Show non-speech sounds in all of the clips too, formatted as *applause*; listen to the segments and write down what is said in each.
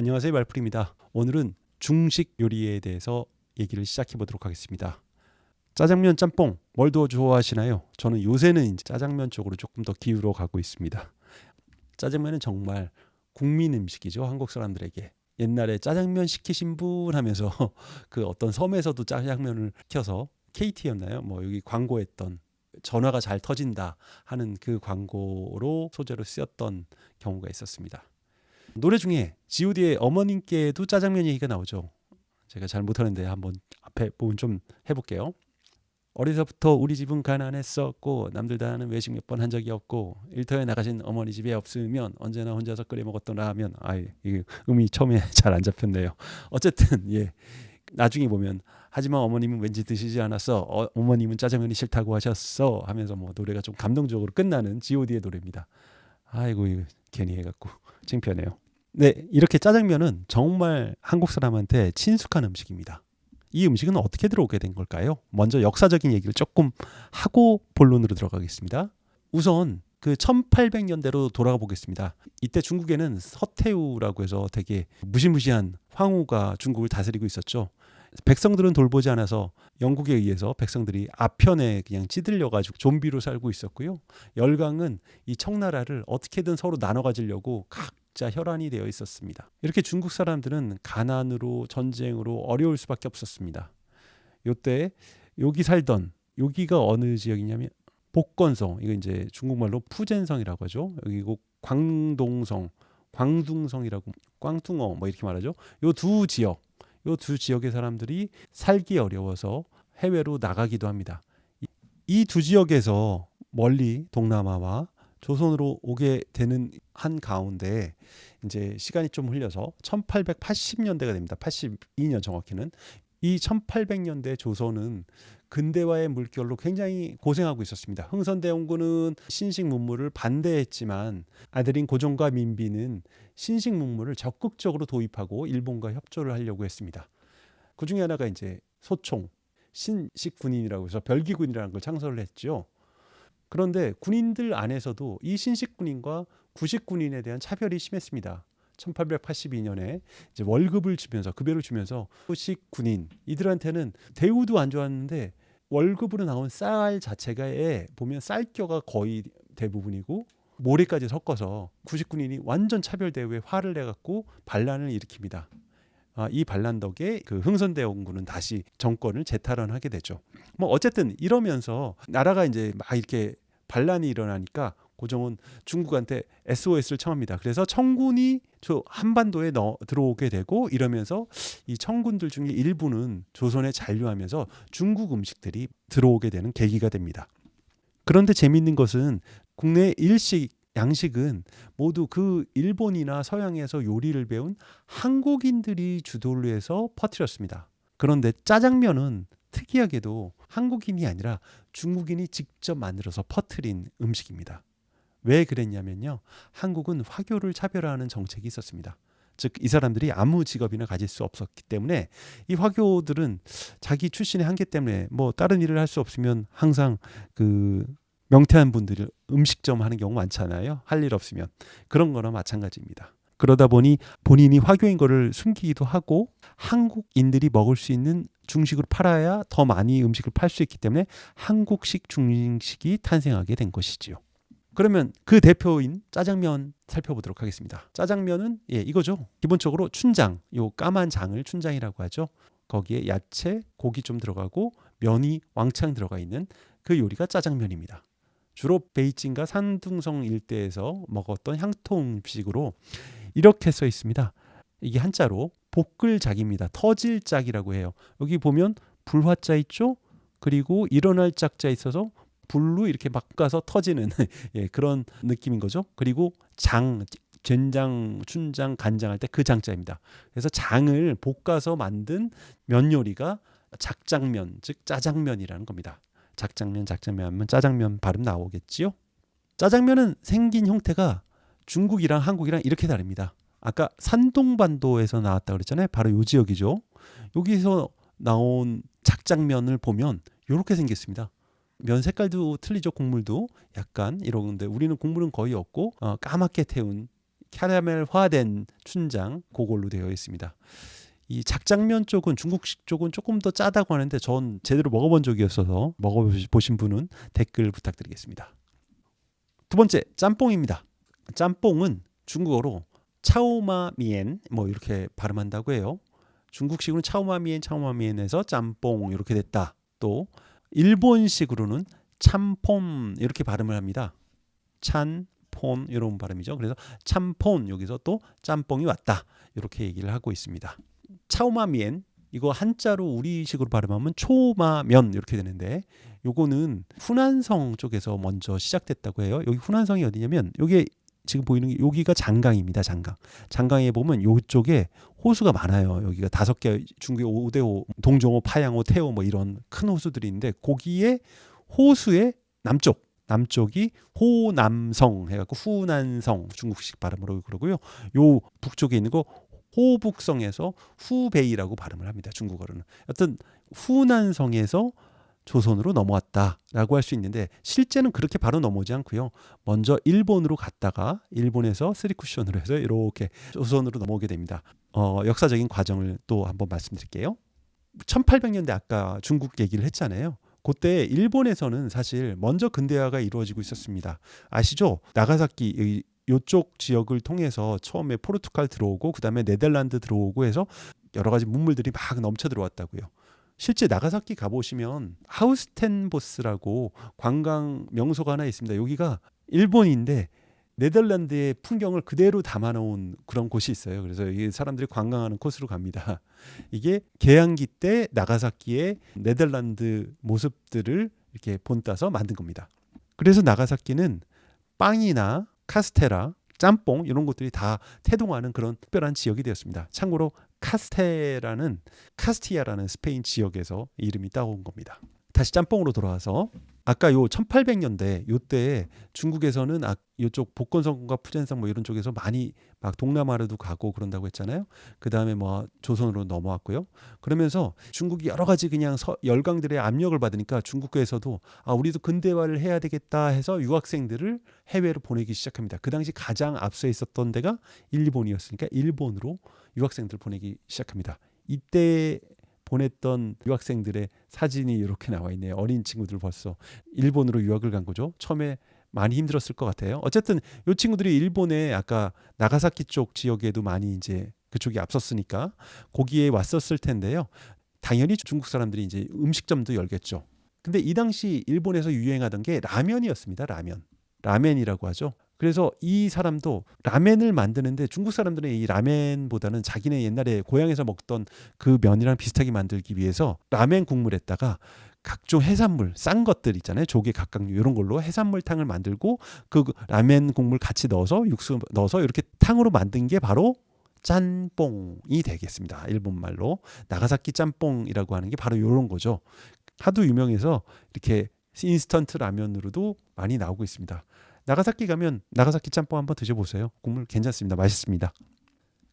안녕하세요 말풀입니다. 오늘은 중식 요리에 대해서 얘기를 시작해 보도록 하겠습니다. 짜장면, 짬뽕 뭘 더 좋아하시나요? 저는 요새는 짜장면 쪽으로 조금 더 기울어 가고 있습니다. 짜장면은 정말 국민 음식이죠 한국 사람들에게. 옛날에 짜장면 시키신 분 하면서 *laughs* 그 어떤 섬에서도 짜장면을 시켜서 KT였나요? 뭐 여기 광고했던 전화가 잘 터진다 하는 그 광고로 소재로 쓰였던 경우가 있었습니다. 노래 중에 G.O.D의 어머님께도 짜장면 얘기가 나오죠. 제가 잘 못하는데 한번 앞에 부분 좀 해볼게요. 어려서부터 우리 집은 가난했었고 남들 다 하는 외식 몇 번 한 적이 없고 일터에 나가신 어머니 집에 없으면 언제나 혼자서 끓여 먹었던 라면 아이 이 음이 처음에 *laughs* 잘 안 잡혔네요. 어쨌든 예 나중에 보면 하지만 어머님은 왠지 드시지 않았어 어, 어머님은 짜장면이 싫다고 하셨어 하면서 뭐 노래가 좀 감동적으로 끝나는 G.O.D의 노래입니다. 아이고 이거 괜히 해갖고 *laughs* 창피하네요. 네 이렇게 짜장면은 정말 한국 사람한테 친숙한 음식입니다. 이 음식은 어떻게 들어오게 된 걸까요? 먼저 역사적인 얘기를 조금 하고 본론으로 들어가겠습니다. 우선 그 1800년대로 돌아가 보겠습니다. 이때 중국에는 서태후라고 해서 되게 무시무시한 황후가 중국을 다스리고 있었죠. 백성들은 돌보지 않아서 영국에 의해서 백성들이 아편에 그냥 찌들려 가지고 좀비로 살고 있었고요. 열강은 이 청나라를 어떻게든 서로 나눠 가지려고 각자 혈안이 되어 있었습니다. 이렇게 중국 사람들은 가난으로 전쟁으로 어려울 수밖에 없었습니다. 요때 여기 살던 여기가 어느 지역이냐면 복건성 이거 이제 중국말로 푸젠성이라고 하죠. 여기고 광동성, 광둥성이라고 꽝퉁어 뭐 이렇게 말하죠. 요 두 지역 요두 지역의 사람들이 살기 어려워서 해외로 나가기도 합니다. 이 두 지역에서 멀리 동남아와 조선으로 오게 되는 한 가운데 이제 시간이 좀 흘려서 1880년대가 됩니다. 82년 정확히는 이 1800년대 조선은 근대화의 물결로 굉장히 고생하고 있었습니다. 흥선대원군은 신식 문물을 반대했지만 아들인 고종과 민비는 신식 문물을 적극적으로 도입하고 일본과 협조를 하려고 했습니다. 그 중에 하나가 이제 소총 신식 군인이라고 해서 별기 군이라는 걸 창설을 했죠. 그런데 군인들 안에서도 이 신식 군인과 구식 군인에 대한 차별이 심했습니다. 1882년에 이제 월급을 주면서 급여를 주면서 후식 군인 이들한테는 대우도 안 좋았는데 월급으로 나온 쌀 자체가에 보면 쌀겨가 거의 대부분이고 모래까지 섞어서 구식 군인이 완전 차별 대우에 화를 내 갖고 반란을 일으킵니다. 아, 이 반란 덕에 그 흥선대원군은 다시 정권을 재탈환하게 되죠. 뭐 어쨌든 이러면서 나라가 이제 막 이렇게 반란이 일어나니까 고종은 중국한테 SOS를 청합니다. 그래서 청군이 저 한반도에 넣어 들어오게 되고 이러면서 이 청군들 중에 일부는 조선에 잔류하면서 중국 음식들이 들어오게 되는 계기가 됩니다. 그런데 재미있는 것은 국내 일식 양식은 모두 그 일본이나 서양에서 요리를 배운 한국인들이 주도를 해서 퍼뜨렸습니다. 그런데 짜장면은 특이하게도 한국인이 아니라 중국인이 직접 만들어서 퍼뜨린 음식입니다. 왜 그랬냐면요. 한국은 화교를 차별화하는 정책이 있었습니다. 즉 이 사람들이 아무 직업이나 가질 수 없었기 때문에 이 화교들은 자기 출신의 한계 때문에 뭐 다른 일을 할 수 없으면 항상 그 명태한 분들이 음식점 하는 경우 많잖아요. 할 일 없으면 그런 거나 마찬가지입니다. 그러다 보니 본인이 화교인 거를 숨기기도 하고 한국인들이 먹을 수 있는 중식을 팔아야 더 많이 음식을 팔 수 있기 때문에 한국식 중식이 탄생하게 된 것이지요. 그러면 그 대표인 짜장면 살펴보도록 하겠습니다. 짜장면은 예, 이거죠. 기본적으로 춘장, 요 까만 장을 춘장이라고 하죠. 거기에 야채, 고기 좀 들어가고 면이 왕창 들어가 있는 그 요리가 짜장면입니다. 주로 베이징과 산둥성 일대에서 먹었던 향토 음식으로 이렇게 써 있습니다. 이게 한자로 볶을작입니다. 터질작이라고 해요. 여기 보면 불화자 있죠? 그리고 일어날 짝자 있어서 불로 이렇게 막 가서 터지는 *laughs* 예, 그런 느낌인 거죠. 그리고 장 된장, 춘장, 간장 할 때 그 장자입니다. 그래서 장을 볶아서 만든 면 요리가 작장면, 즉 짜장면이라는 겁니다. 작장면, 작장면 하면 짜장면 발음 나오겠지요? 짜장면은 생긴 형태가 중국이랑 한국이랑 이렇게 다릅니다. 아까 산동반도에서 나왔다 그랬잖아요. 바로 요 지역이죠. 여기서 나온 작장면을 보면 이렇게 생겼습니다. 면 색깔도 틀리죠. 국물도 약간 이런데 우리는 국물은 거의 없고 어, 까맣게 태운 캐러멜화된 춘장 그걸로 되어 있습니다. 이 작장면 쪽은 중국식 쪽은 조금 더 짜다고 하는데 전 제대로 먹어본 적이 없어서 먹어보신 분은 댓글 부탁드리겠습니다. 두 번째 짬뽕입니다. 짬뽕은 중국어로 차오마미엔 뭐 이렇게 발음한다고 해요. 중국식으로는 차오마미엔 차오마미엔에서 짬뽕 이렇게 됐다. 또 일본식으로는 참폼 이렇게 발음을 합니다. 찬폰 이런 발음이죠. 그래서 참폰 여기서 또 짬뽕이 왔다 이렇게 얘기를 하고 있습니다. 차오마미엔 이거 한자로 우리식으로 발음하면 초마면 이렇게 되는데 요거는 후난성 쪽에서 먼저 시작됐다고 해요. 여기 후난성이 어디냐면 여기 지금 보이는 게 여기가 장강입니다. 장강. 장강에 보면 요쪽에 호수가 많아요. 여기가 다섯 개 중국 5대5 동종호, 파양호, 태호 뭐 이런 큰 호수들이 있는데 거기에 호수의 남쪽 남쪽이 호남성 해갖고 후난성 중국식 발음으로 그러고요. 요 북쪽에 있는 거 호북성에서 후베이라고 발음을 합니다. 중국어로는 어떤 후난성에서 조선으로 넘어왔다라고 할 수 있는데 실제는 그렇게 바로 넘어오지 않고요. 먼저 일본으로 갔다가 일본에서 쓰리 쿠션으로 해서 이렇게 조선으로 넘어오게 됩니다. 어, 역사적인 과정을 또 한번 말씀드릴게요. 1800년대 아까 중국 얘기를 했잖아요. 그때 일본에서는 사실 먼저 근대화가 이루어지고 있었습니다. 아시죠? 나가사키 요쪽 지역을 통해서 처음에 포르투갈 들어오고 그다음에 네덜란드 들어오고 해서 여러 가지 문물들이 막 넘쳐 들어왔다고요. 실제 나가사키 가보시면 하우스텐보스라고 관광 명소가 하나 있습니다. 여기가 일본인데 네덜란드의 풍경을 그대로 담아놓은 그런 곳이 있어요. 그래서 이 사람들이 관광하는 코스로 갑니다. *laughs* 이게 개항기 때 나가사키의 네덜란드 모습들을 이렇게 본따서 만든 겁니다. 그래서 나가사키는 빵이나 카스테라, 짬뽕 이런 것들이 다 태동하는 그런 특별한 지역이 되었습니다. 참고로 카스테라는 카스티아라는 스페인 지역에서 이름이 따온 겁니다. 다시 짬뽕으로 돌아와서 아까 요 1800년대 요때 중국에서는 아, 요쪽 복건성과 푸젠성 뭐 이런 쪽에서 많이 막 동남아로도 가고 그런다고 했잖아요. 그다음에 뭐 조선으로 넘어왔고요. 그러면서 중국이 여러 가지 그냥 서, 열강들의 압력을 받으니까 중국에서도 아 우리도 근대화를 해야 되겠다 해서 유학생들을 해외로 보내기 시작합니다. 그 당시 가장 앞서 있었던 데가 일본이었으니까 일본으로 유학생들 보내기 시작합니다. 이때 보냈던 유학생들의 사진이 이렇게 나와 있네요. 어린 친구들 벌써 일본으로 유학을 간 거죠. 처음에 많이 힘들었을 것 같아요. 어쨌든 이 친구들이 일본의 아까 나가사키 쪽 지역에도 많이 이제 그쪽이 앞섰으니까 거기에 왔었을 텐데요. 당연히 중국 사람들이 이제 음식점도 열겠죠. 근데 이 당시 일본에서 유행하던 게 라면이었습니다. 라면. 라멘이라고 하죠. 그래서 이 사람도 라멘을 만드는데 중국 사람들은 이 라멘보다는 자기네 옛날에 고향에서 먹던 그 면이랑 비슷하게 만들기 위해서 라멘 국물에다가 각종 해산물 싼 것들 있잖아요. 조개 각각류 이런 걸로 해산물탕을 만들고 그 라멘 국물 같이 넣어서 육수 넣어서 이렇게 탕으로 만든 게 바로 짬뽕이 되겠습니다. 일본 말로. 나가사키 짬뽕이라고 하는 게 바로 이런 거죠. 하도 유명해서 이렇게 인스턴트 라면으로도 많이 나오고 있습니다 나가사키 가면 나가사키 짬뽕 한번 드셔보세요. 국물 괜찮습니다. 맛있습니다.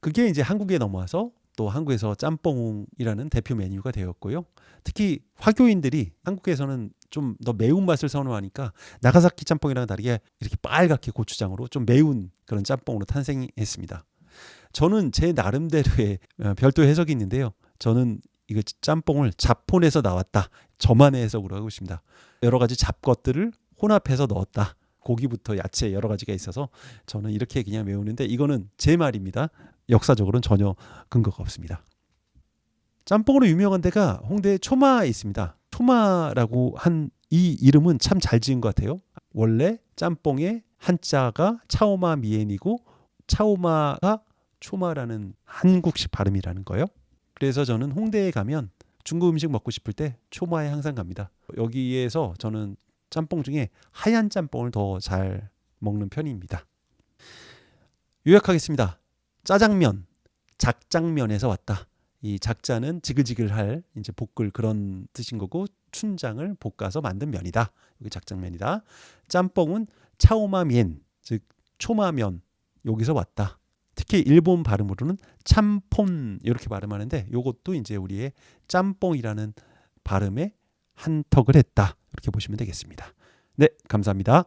그게 이제 한국에 넘어와서 또 한국에서 짬뽕이라는 대표 메뉴가 되었고요. 특히 화교인들이 한국에서는 좀 더 매운 맛을 선호하니까 나가사키 짬뽕이랑 다르게 이렇게 빨갛게 고추장으로 좀 매운 그런 짬뽕으로 탄생했습니다. 저는 제 나름대로의 어, 별도 해석이 있는데요. 저는 이거 짬뽕을 자폰에서 나왔다. 저만의 해석으로 하고 있습니다. 여러 가지 잡것들을 혼합해서 넣었다. 고기부터 야채 여러 가지가 있어서 저는 이렇게 그냥 외우는데 이거는 제 말입니다. 역사적으로는 전혀 근거가 없습니다. 짬뽕으로 유명한 데가 홍대 초마에 있습니다. 초마라고 한 이 이름은 참 잘 지은 것 같아요. 원래 짬뽕의 한자가 차오마 미엔이고 차오마가 초마라는 한국식 발음이라는 거예요. 그래서 저는 홍대에 가면 중국 음식 먹고 싶을 때 초마에 항상 갑니다. 여기에서 저는 짬뽕 중에 하얀 짬뽕을 더 잘 먹는 편입니다. 요약하겠습니다. 짜장면, 작장면에서 왔다. 이 작자는 지글지글할 이제 볶을 그런 뜻인 거고 춘장을 볶아서 만든 면이다. 여기 작장면이다. 짬뽕은 차오마면, 즉 초마면 여기서 왔다. 특히 일본 발음으로는 참폰 이렇게 발음하는데 이것도 이제 우리의 짬뽕이라는 발음에 한턱을 했다. 이렇게 보시면 되겠습니다. 네, 감사합니다.